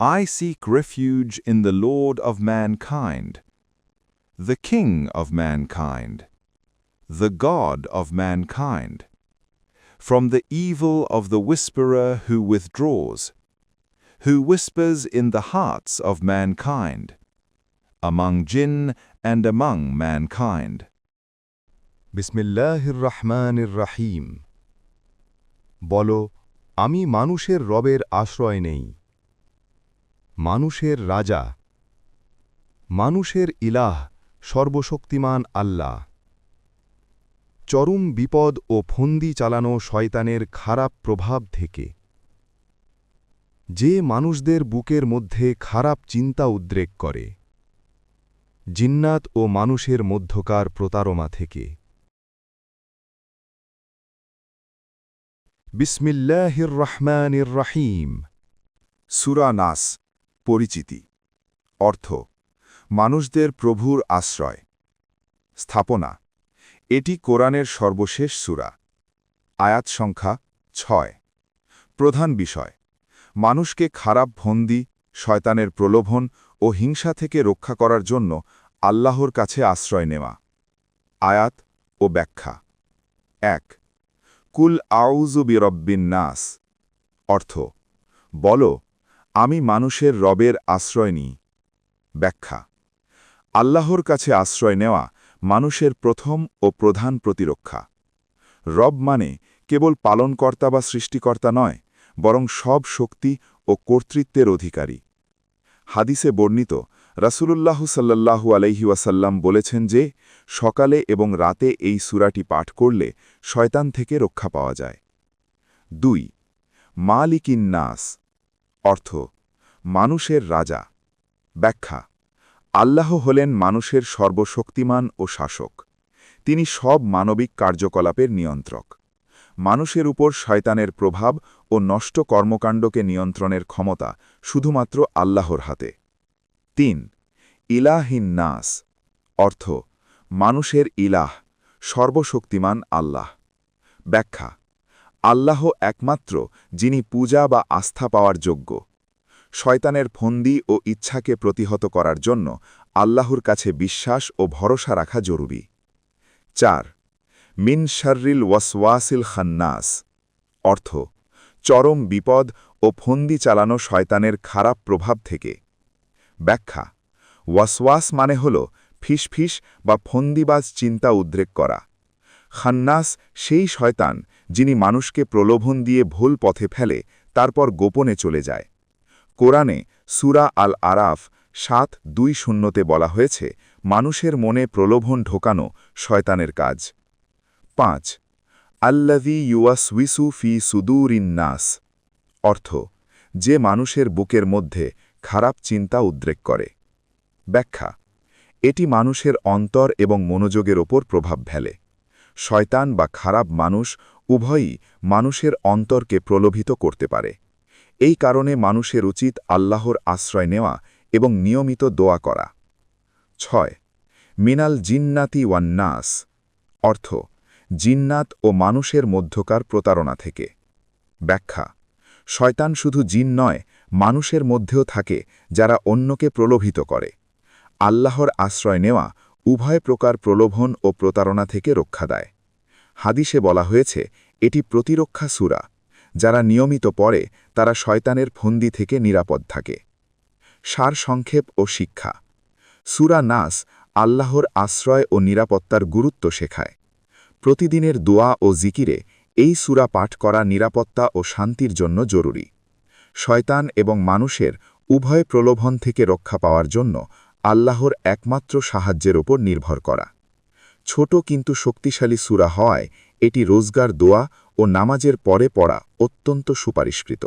I seek refuge in the Lord of mankind, the King of mankind, the God of mankind, from the evil of the whisperer who withdraws, who whispers in the hearts of mankind, among jinn and among mankind. বিসমিল্লাহির রহমানির রহিম বলো আমি মানুষের রবের আশ্রয় নেই মানুষের রাজা। মানুষের ইলাহ, সর্বশক্তিমান আল্লাহ। চরম বিপদ ও ফন্দি চালানো শয়তানের খারাপ প্রভাব থেকে। যে মানুষদের বুকের মধ্যে খারাপ চিন্তা উদ্রেক করে। জিন্নাত ও মানুষের মধ্যকার প্রতারমা থেকে। বিসমিল্লাহির রহমানির রহিম। সুরা নাস। পরিচিতি। অর্থ, মানুষদের প্রভুর আশ্রয়। স্থাপনা, এটি কোরআনের সর্বশেষ সুরা। আয়াত সংখ্যা, ছয়। প্রধান বিষয়, মানুষকে খারাপ ভন্দি শয়তানের প্রলোভন ও হিংসা থেকে রক্ষা করার জন্য আল্লাহর কাছে আশ্রয় নেওয়া। আয়াত ও ব্যাখ্যা। এক, কুল আউজু বিরব্বিন নাস। অর্থ, বল আমি মানুষের রবের আশ্রয় নিই। ব্যাখ্যা। আল্লাহর কাছে আশ্রয় নেওয়া মানুষের প্রথম ও প্রধান প্রতিরক্ষা। রব মানে কেবল পালনকর্তা বা সৃষ্টিকর্তা নয়, বরং সব শক্তি ও কর্তৃত্বের অধিকারী। হাদিসে বর্ণিত, রাসূলুল্লাহ সাল্লাল্লাহু আলাইহি ওয়াসাল্লাম বলেছেন যে, সকালে এবং রাতে এই সুরাটি পাঠ করলে শয়তান থেকে রক্ষা পাওয়া যায়। দুই, মালিকিন নাস। অর্থ, মানুষের রাজা। ব্যাখ্যা, আল্লাহ হলেন মানুষের সর্বশক্তিমান ও শাসক। তিনি সব মানবিক কার্যকলাপের নিয়ন্ত্রক। মানুষের উপর শয়তানের প্রভাব ও নষ্ট কর্মকাণ্ডকে নিয়ন্ত্রণের ক্ষমতা শুধুমাত্র আল্লাহর হাতে। তিন, ইলাহিন নাস, অর্থ, মানুষের ইলাহ, সর্বশক্তিমান আল্লাহ। ব্যাখ্যা আল্লাহ একমাত্র, যিনি পূজা বা আস্থা পাওয়ার যোগ্য। শয়তানের ফন্দি ও ইচ্ছাকে প্রতিহত করার জন্য আল্লাহর কাছে বিশ্বাস ও ভরসা রাখা জরুরি। চার, মিন শার্রিল ওয়াসওয়াসিল খান্নাস। অর্থ, চরম বিপদ ও ফন্দি চালানো শয়তানের খারাপ প্রভাব থেকে। ব্যাখ্যা, ওয়াসওয়াস মানে হল ফিসফিস বা ফন্দিবাজ চিন্তা উদ্রেক করা। খান্নাস সেই শয়তান যিনি মানুষকে প্রলোভন দিয়ে ভুল পথে ফেলে, তারপর গোপনে চলে যায়। কোরআনে সুরা আল আরাফ সাত দুই শূন্যতে বলা হয়েছে, মানুষের মনে প্রলোভন ঢোকানো শয়তানের কাজ। পাঁচ আল্লাদি ইউয়াসউইসু ফি সুদুরিন নাস। অর্থ, যে মানুষের বুকের মধ্যে খারাপ চিন্তা উদ্রেক করে। ব্যাখ্যা, এটি মানুষের অন্তর এবং মনোযোগের ওপর প্রভাব ফেলে। শয়তান বা খারাপ মানুষ উভয়ই মানুষের অন্তরকে প্রলোভিত করতে পারে। এই কারণে মানুষের উচিত আল্লাহর আশ্রয় নেওয়া এবং নিয়মিত দোয়া করা। ছয়, মিনাল জিন্নাতি ওয়ান্নাস অর্থ, জিন্নাত ও মানুষের মধ্যকার প্রতারণা থেকে। ব্যাখ্যা, শয়তান শুধু জিন নয়, মানুষের মধ্যেও থাকে যারা অন্যকে প্রলোভিত করে। আল্লাহর আশ্রয় নেওয়া উভয় প্রকার প্রলোভন ও প্রতারণা থেকে রক্ষা দেয়। হাদিসে বলা হয়েছে, এটি প্রতিরক্ষা সুরা। যারা নিয়মিত পড়ে, তারা শয়তানের ফন্দি থেকে নিরাপদ থাকে। সার সংক্ষেপ ও শিক্ষা। সুরা নাস আল্লাহর আশ্রয় ও নিরাপত্তার গুরুত্ব শেখায়। প্রতিদিনের দোয়া ও জিকিরে এই সুরা পাঠ করা নিরাপত্তা ও শান্তির জন্য জরুরি। শয়তান এবং মানুষের উভয় প্রলোভন থেকে রক্ষা পাওয়ার জন্য আল্লাহর একমাত্র সাহায্যের ওপর নির্ভর করা। ছোট কিন্তু শক্তিশালী সুরা হয় এটি রোজগার, দোয়া ও নামাজের পরে পড়া অত্যন্ত সুপারিশকৃত।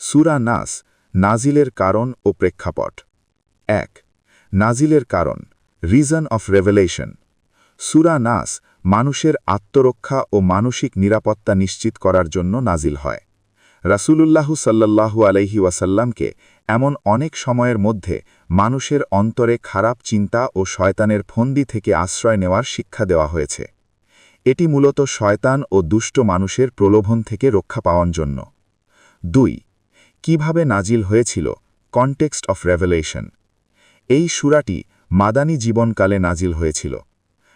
সুরা নাস নাজিলের কারণ ও প্রেক্ষাপট। এক, নাজিলের কারণ রিজন অফ রেভেলেশন সুরা নাস মানুষের আত্মরক্ষা ও মানসিক নিরাপত্তা নিশ্চিত করার জন্য নাজিল হয়। রাসূলুল্লাহু সাল্লাল্লাহু আলাইহি ওয়াসাল্লামকে এমন অনেক সময়ের মধ্যে মানুষের অন্তরে খারাপ চিন্তা ও শয়তানের ফন্দি থেকে আশ্রয় নেওয়ার শিক্ষা দেওয়া হয়েছে। এটি মূলত শয়তান ও দুষ্ট মানুষের প্রলোভন থেকে রক্ষা পাওয়ার জন্য। দুই, কীভাবে নাজিল হয়েছিল কনটেক্সট অফ রেভেলেশন? এই সুরাটি মাদানী জীবনকালে নাজিল হয়েছিল।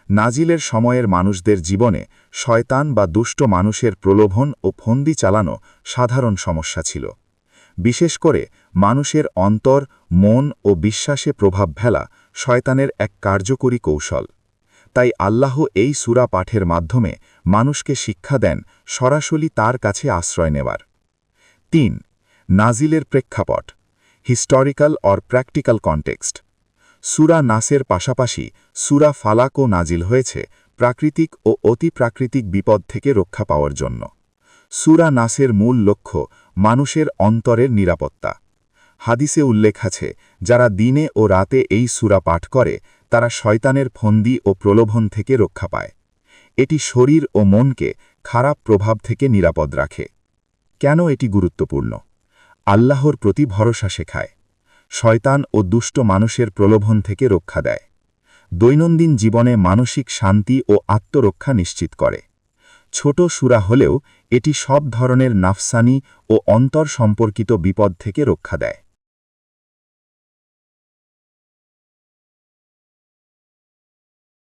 নাজিলের সময়ের মানুষদের জীবনে শয়তান বা দুষ্ট মানুষের প্রলোভন ও ফন্দি চালানো সাধারণ সমস্যা ছিল। বিশেষ করে মানুষের অন্তর, মন ও বিশ্বাসে প্রভাব ফেলা শয়তানের এক কার্যকরী কৌশল। তাই আল্লাহ এই সুরা পাঠের মাধ্যমে মানুষকে শিক্ষা দেন সরাসরি তার কাছে আশ্রয় নেওয়ার। তিন, নাজিলের প্রেক্ষাপট হিস্টোরিক্যাল অর প্র্যাকটিক্যাল কনটেক্সট সুরা নাসের পাশাপাশি সুরা ফালাকও নাজিল হয়েছে প্রাকৃতিক ও অতিপ্রাকৃতিক বিপদ থেকে রক্ষা পাওয়ার জন্য। সুরা নাসের মূল লক্ষ্য, মানুষের অন্তরের নিরাপত্তা। হাদিসে উল্লেখ আছে, যারা দিনে ও রাতে এই সুরা পাঠ করে, তারা শয়তানের ফন্দি ও প্রলোভন থেকে রক্ষা পায়। এটি শরীর ও মনকে খারাপ প্রভাব থেকে নিরাপদ রাখে। কেন এটি গুরুত্বপূর্ণ? আল্লাহর প্রতি ভরসা শেখায়। শয়তান ও দুষ্ট মানুষের প্রলোভন থেকে রক্ষা দেয়। দৈনন্দিন জীবনে মানসিক শান্তি ও আত্মরক্ষা নিশ্চিত করে। ছোট সুরা হলেও এটি সব ধরনের নাফসানি ও অন্তর সম্পর্কিত বিপদ থেকে রক্ষা দেয়।